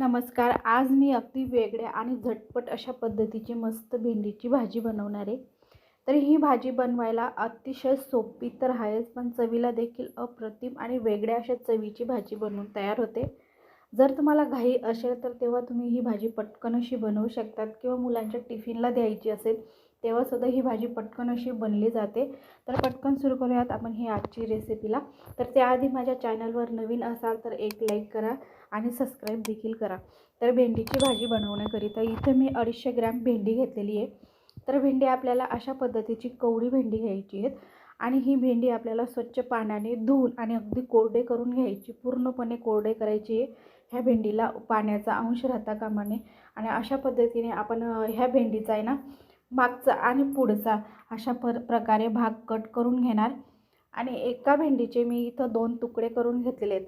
नमस्कार आज मी अगदी वेगळ्या आणि झटपट अशा पद्धतीची मस्त भेंडीची भाजी बनवणार आहे. तर ही भाजी बनवायला अतिशय सोपी तर आहेच पण चवीला देखील अप्रतिम आणि वेगळ्या अशा चवीची भाजी बनवून तयार होते. जर तुम्हाला घाई असेल तर तेव्हा तुम्ही ही भाजी पटकन अशी बनवू शकतात किंवा मुलांच्या टिफिनला द्यायची असेल तेव्हासुद्धा ही भाजी पटकन अशी बनली जाते. तर पटकन सुरू करूयात आपण ही आजची रेसिपीला तर त्याआधी माझ्या चॅनलवर नवीन असाल तर एक लाईक करा आणि सबस्क्राईब देखील करा. तर भेंडीची भाजी बनवण्याकरिता इथं मी अडीचशे ग्रॅम भेंडी घेतलेली आहे. तर भेंडी आपल्याला अशा पद्धतीची कवडी भेंडी घ्यायची आहेत. आणि ही भेंडी आपल्याला स्वच्छ पाण्याने धुवून आणि अगदी कोरडे करून घ्यायची पूर्णपणे कोरडे करायची ह्या भेंडीला पाण्याचा अंश राहता कामाने आणि अशा पद्धतीने आपण ह्या भेंडीचा आहे ना मागचा आणि पुढचा अशा पर प्रकारे भाग कट करून घेणार. आणि एका भेंडीचे मी इथं दोन तुकडे करून घेतलेले आहेत.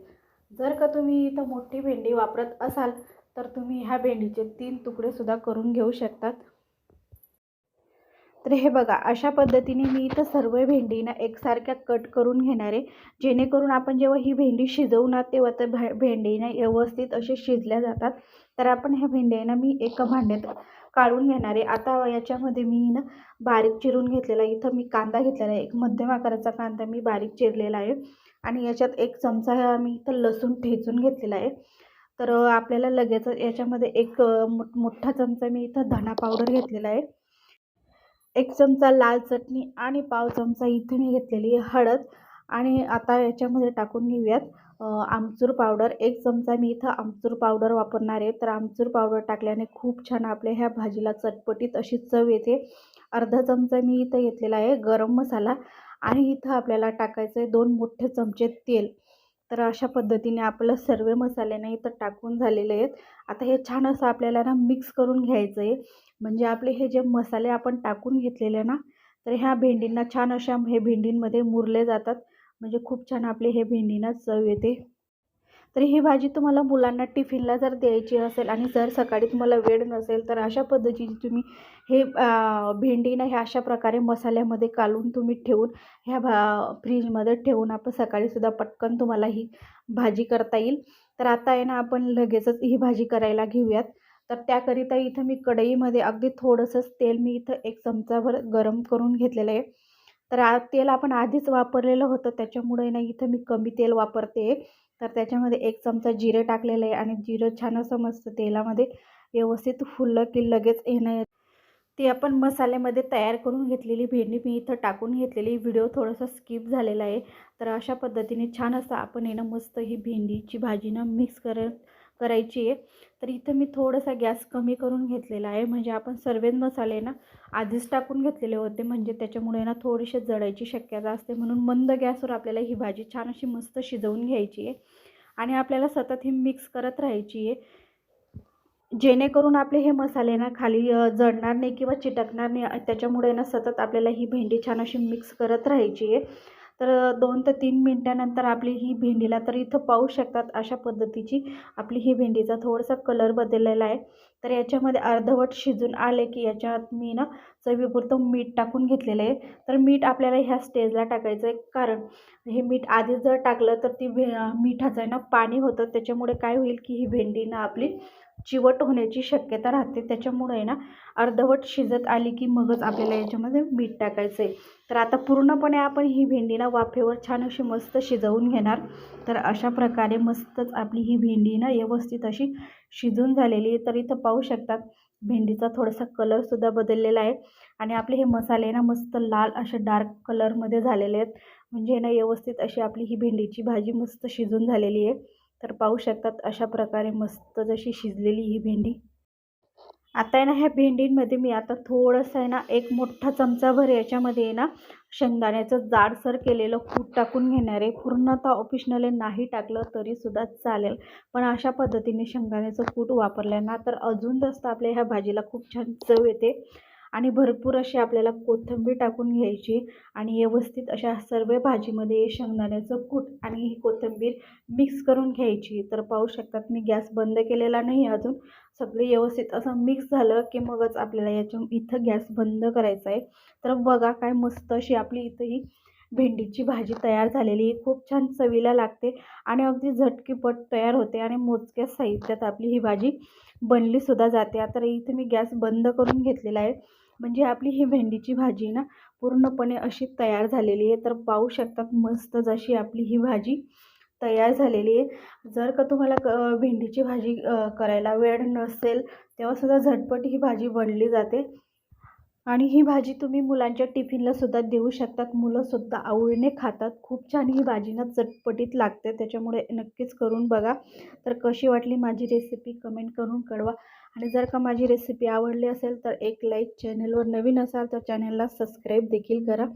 जर का तुम्ही इथं मोठी भेंडी वापरत असाल तर तुम्ही ह्या भेंडीचे तीन तुकडेसुद्धा करून घेऊ शकतात. तर हे बघा अशा पद्धतीने मी इथं सर्व भेंडीना एकसारख्या कट करून घेणार. आहे जेणेकरून आपण जेव्हा ही भेंडी शिजवू ना तेव्हा तर भे भेंडीना व्यवस्थित असे शिजल्या जातात. तर आपण ह्या भेंड्यांना मी एका भांड्यात काढून घेणार. आहे आता याच्यामध्ये मी ना बारीक चिरून घेतलेला इथं मी कांदा घेतलेला आहे. एक मध्यम आकाराचा कांदा मी बारीक चिरलेला आहे. आणि याच्यात एक चमचा मी इथं लसूण ठेचून घेतलेला आहे. तर आपल्याला लगेच याच्यामध्ये एक मोठा चमचा मी इथं धना पावडर घेतलेला आहे. एक चमचा लाल चटणी आणि पाव चमचा इथे मी घेतलेली आहे हळद. आणि आता याच्यामध्ये टाकून घेऊयात आमचूर पावडर. एक चमचा मी इथं आमचूर पावडर वापरणार आहे. तर आमचूर पावडर टाकल्याने खूप छान आपल्या ह्या भाजीला चटपटीत अशी चव येते. अर्धा चमचा मी इथं घेतलेला आहे गरम मसाला. आणि इथं आपल्याला टाकायचं आहे दोन मोठे चमचे तेल. तर अशा पद्धतीने आपलं सर्व मसाले ना इथं टाकून झालेले आहेत. आता हे छान असं आपल्याला ना मिक्स करून घ्यायचं आहे म्हणजे आपले हे जे मसाले आपण टाकून घेतलेले ना तर ह्या भेंडींना छान अशा हे भेंडींमध्ये मुरले जातात. म्हणजे खूप छान आपले हे भेंडींना चव येते. तर ही भाजी तुम्हाला मुलांना टिफिनला जर द्यायची असेल आणि जर सकाळी तुम्हाला वेळ नसेल तर अशा पद्धतीची तुम्ही हे भेंडीनं ह्या अशा प्रकारे मसाल्यामध्ये कालून तुम्ही ठेवून ह्या भा फ्रीजमध्ये ठेवून आपण सकाळीसुद्धा पटकन तुम्हाला ही भाजी करता येईल. तर आता आहे ना आपण लगेचच ही भाजी करायला घेऊयात. तर त्याकरिता इथं मी कढईमध्ये अगदी थोडंसंच तेल मी इथं एक चमचाभर गरम करून घेतलेलं आहे. तर तेल आपण आधीच वापरलेलं होतं त्याच्यामुळे ना इथं मी कमी तेल वापरते. तर त्याच्यामध्ये एक चमचा जिरं टाकलेलं आहे आणि जिरं छान असं मस्त तेलामध्ये व्यवस्थित फुललं की लगेच येणं ती आपण मसाल्यामध्ये तयार करून घेतलेली भेंडी मी इथं टाकून घेतलेली. व्हिडिओ थोडासा स्किप झालेला आहे. तर अशा पद्धतीने छान असं आपण येणं मस्त ही भेंडीची भाजी ना मिक्स करत करायची आहे. तर इथं मी थोडासा गॅस कमी करून घेतलेला आहे. म्हणजे आपण सर्व मसाले ना आधीच टाकून घेतलेले होते. म्हणजे त्याच्यामुळे ना थोडीशी जळायची शक्यता असते. म्हणून मंद गॅसवर आपल्याला ही भाजी छान अशी मस्त शिजवून घ्यायची आहे. आणि आपल्याला सतत ही मिक्स करत राहायची आहे. जेणेकरून आपले हे मसाले ना खाली जळणार नाही किंवा चिटकणार नाही. त्याच्यामुळे ना सतत आपल्याला ही भेंडी छान अशी मिक्स करत राहायची आहे. तर दोन ते तीन मिनटानंतर आपली ही भेंडीला तर इथं पाहू शकतात अशा पद्धतीची आपली ही भेंडीचा थोडासा कलर बदललेला आहे. तर याच्यामध्ये अर्धवट शिजून आले की याच्यात मी ना चवीपुरतं मीठ टाकून घेतलेलं आहे. तर मीठ आपल्याला ह्या स्टेजला टाकायचं आहे. कारण हे मीठ आधीच जर टाकलं तर ती भे मिठाचं आहे ना पाणी होतं. त्याच्यामुळे काय होईल की ही भेंडी ना आपली चिवट होण्याची शक्यता राहते. त्याच्यामुळे ना अर्धवट शिजत आली की मगच आपल्याला याच्यामध्ये मीठ टाकायचं आहे तर आता पूर्णपणे आपण ही भेंडी ना वाफेवर छान अशी मस्त शिजवून घेणार. तर अशा प्रकारे मस्तच आपली ही भेंडी ना व्यवस्थित अशी शिजून झालेली आहे तर इथं पाहू शकतात. भेंडीचा थोडासा कलरसुद्धा बदललेला आहे. आणि आपले हे मसाले ना मस्त लाल असे डार्क कलरमध्ये झालेले आहेत. म्हणजे ना व्यवस्थित अशी आपली ही भेंडीची भाजी मस्त शिजून झालेली आहे. तर पाहू शकतात अशा प्रकारे मस्त जशी शिजलेली ही भेंडी. आता आहे ना ह्या भेंडींमध्ये मी आता थोडंसं आहे ना एक मोठा चमचाभर याच्यामध्ये आहे ना शेंगदाण्याचं जाडसर केलेलं कूट टाकून घेणार आहे. पूर्णतः ऑफिशनली नाही टाकलं तरीसुद्धा चालेल. पण अशा पद्धतीने शेंगदाण्याचं कूट वापरलं ना तर अजून जास्त आपल्या ह्या भाजीला खूप छान चव येते. आणि भरपूर अशी आपल्याला कोथिंबीर टाकून घ्यायची आणि व्यवस्थित अशा सर्व भाजीमध्ये शेंगदाण्याचं कूट आणि ही कोथिंबीर मिक्स करून घ्यायची. तर पाहू शकतात मी गॅस बंद केलेला नाही अजून. सगळे व्यवस्थित असं मिक्स झालं की मगच आपल्याला याच्या इथं गॅस बंद करायचा आहे. तर बघा काय मस्त अशी आपली इथं ही भेंडीची भाजी तयार झालेली आहे. खूप छान चवीला लागते आणि अगदी झटकीपट तयार होते आणि मोजक्या साहित्यात आपली ही भाजी बनलीसुद्धा जाते. आता इथे मी गॅस बंद करून घेतलेला आहे. म्हणजे आपली ही भेंडीची भाजी ना पूर्णपणे अशी तयार झालेली आहे. तर पाहू शकतात मस्त जशी आपली ही भाजी तयार झालेली आहे. जर का तुम्हाला क भेंडीची भाजी करायला वेळ नसेल तेव्हासुद्धा झटपट ही भाजी बनली जाते. आणि ही भाजी तुम्ही मुलांच्या टिफिनला सुद्धा देऊ शकतात. मुलंसुद्धा आवडीने खातात. खूप छान ही भाजीना चटपटीत लागते. त्याच्यामुळे नक्कीच करून बघा. तर कशी वाटली माझी रेसिपी कमेंट करून कळवा. आणि जर का माझी रेसिपी आवडली असेल तर एक लाईक चॅनलवर नवीन असाल तर चॅनलला सबस्क्राईब देखील करा.